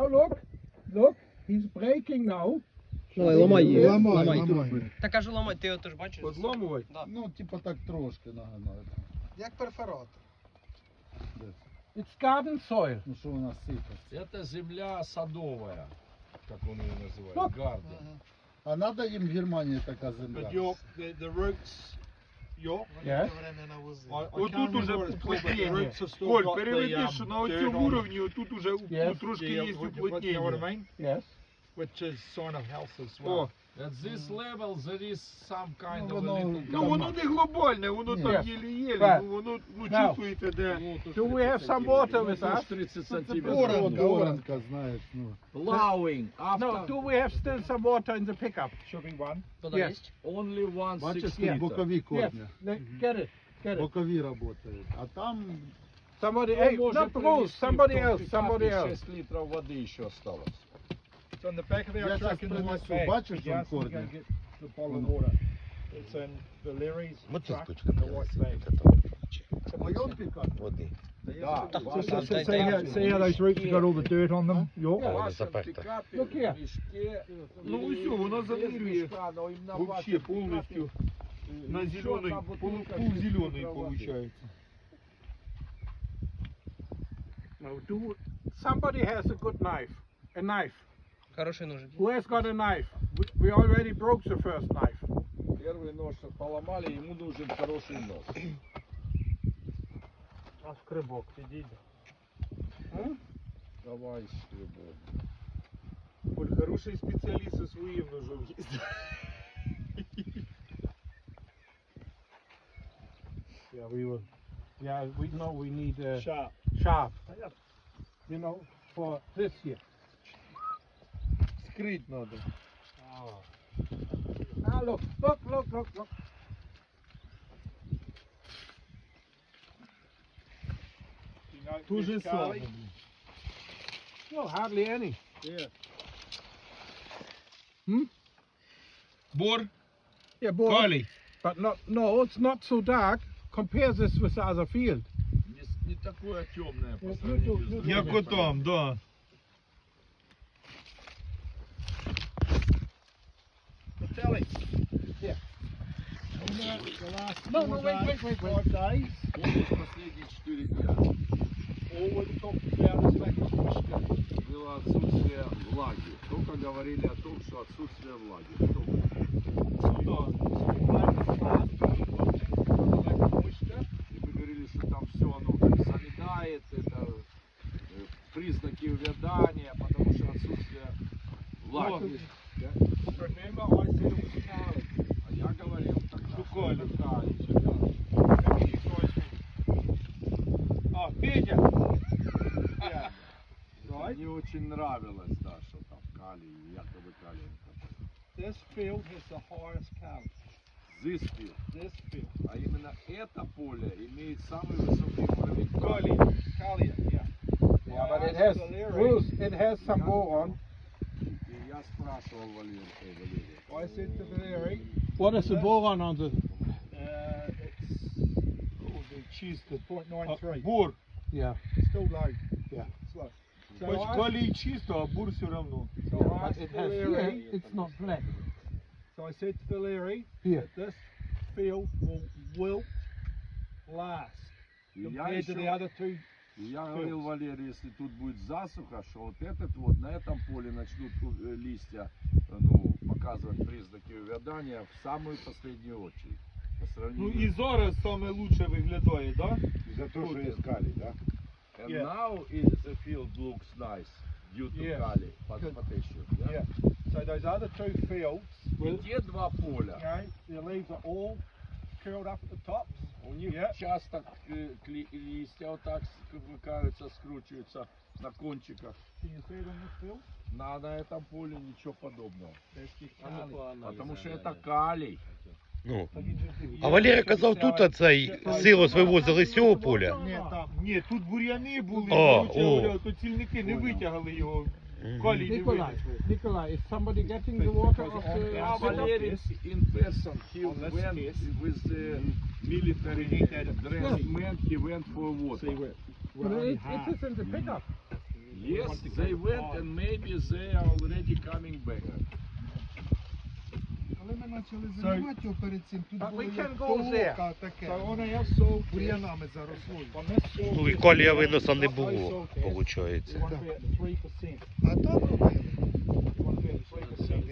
Now look, look, he's breaking now. Давай, ламай її. Ламай, Ламай. ламай. Та кажу ламать, ти от ж бачиш? Позломувати? Ну, типа так трошки нагинаю. Як перфоратор. It's garden soil. Ну що у нас сипеться. Это земля садовая, как он ее называет, Вот. гарден. А надо їм в Германії така земля. But your the, the roots, your Yes. Вони не навозили. I, I Отут can't уже remember what it's called, but the плетіння. roots have still Коль, got the, переведи, um, що на dirt оцьому on. уровні отут уже Yes. The, трошки uh, є what, you- what, you know what I уплотнення. mean? Yes. Which is sign of health as О, well. At this level there is some kind Ну, of a воно- little ну воно не глобальне, воно Ні. там Yes. єлі-єлі, Right. ну воно, ну Now. чувствуєте, де. Ну, Do we have some water with us? 30 сантиметров. Оранка, оранка, знаєш, ну. Plowing No, after do we have still some water in the pickup? Should be one. Туди Yes. єсть? only one Бачиш, six тут liter. бокові Yes, корні. le- get it, get it. Бокові працюють. А там Somebody, Он hey, может not Bruce, привезти somebody в том else, somebody пикапе else. 6 литров воды еще осталось. It's on the back of Я our щас truck in the white принесу. bag. Бачиш, But там you asked me to go корні? get the bottle of water. It's in Valeri's truck in the white bag. в моєму пікапі. Да, Так, в це вашем все- See how, see how those roots have got all the dirt on them? Your? В вашем пикапе, Look here. в мешке, Ну, или всё, воно без замірює мешка, но именно в Вообще вашем полностью пикапе, на э, зеленый, еще одна пол, бутылка пол 6 зеленый литров воды. получается. Now, do, somebody has a good knife, a knife. Хороший ножик. Who has got a knife? We, already broke the first knife. Первый нож поломали, ему нужен хороший нож. А скрибок, підійде. Давай скребок. Коль хороший специалист со своим ножом есть. yeah, we will. Yeah, we know we need a Sharp. sharp. You know, for this here. Скрыть надо. Ah, look, look, look, look, look. You know, Too this slabo. Carly? No, hardly any. Yeah. Bor? Yeah, bor. Curly. But not, no, it's not so dark. Compare this with the other field. Не, не такое темное по Ну, сравнению ну, с ну, другими Як полями. отам, да. Him. Yeah. The last No, no, wait, days, wait, wait, five days, последние четыре дня? of moisture. Было отсутствие влаги. Только говорили о том, что отсутствие влаги. И мы говорили, что там все оно залегает, это признаки увядания, потому что отсутствие влаги. Remember, I said it was Carly. А я говорил тогда, что Калий. это калий. Maybe you guys will- Oh, Петя. Yeah. Right? Мне очень нравилось, да, что там калий, якобы калий. This field has the highest count. This field. This field. А именно это поле имеет самый высокий уровень Калий. калия. Kalia, yeah. Yeah, I but it asked has, Valerie- Bruce, it has some boron. И я спрашивал Валерия, э, Валерия. I said to Valerie, What is the boron on the uh, it's, oh, the cheese, the point nine three. бур? Yeah. Still low. Yeah. It's low. So Хоч I asked, калий чисто, а бур все равно. so I But asked it has Valerie, here, it's not black. so I said to Valerie Here. that this field will wilt last И я, compared to the еще, other two. и я говорил Валерию, если тут будет засуха, что вот этот вот на этом поле начнут э, листья э, ну, показывать признаки увядания в самую последнюю очередь. По Ну сравнению і зараз саме лучше виглядає, да? За те, що іскали, так? And Yeah. now is the field looks nice due to Yeah. Kali pot- Good. potassium. Yeah? Yeah. So those other two fields, И те два поля, okay, their leaves are all curled up at the tops. у них Yeah. часто к- кли- листья вот так смыкаются, скручиваются на кончиках. Can you see it on this field? На, на этом поле ничего подобного. That's just Kali. Потому что это калий. Ну. So you just- А Валерій казав, тут цей силос вивозили з цього поля. Ні, там, ні, тут бур'яни були, О, коротше о. говоря, то цільники не витягали його. Collie, Nikolai, Nikolai, is somebody getting the water off the Our in person, he went with the military dress man, he went for water. It is in the pickup. Yes, they went and maybe they are already coming back. ми почали займати його перед цим, тут But толока таке. Воно я соу бур'янами заросло. Ну, і колія видно, не було, виходить. А там робили.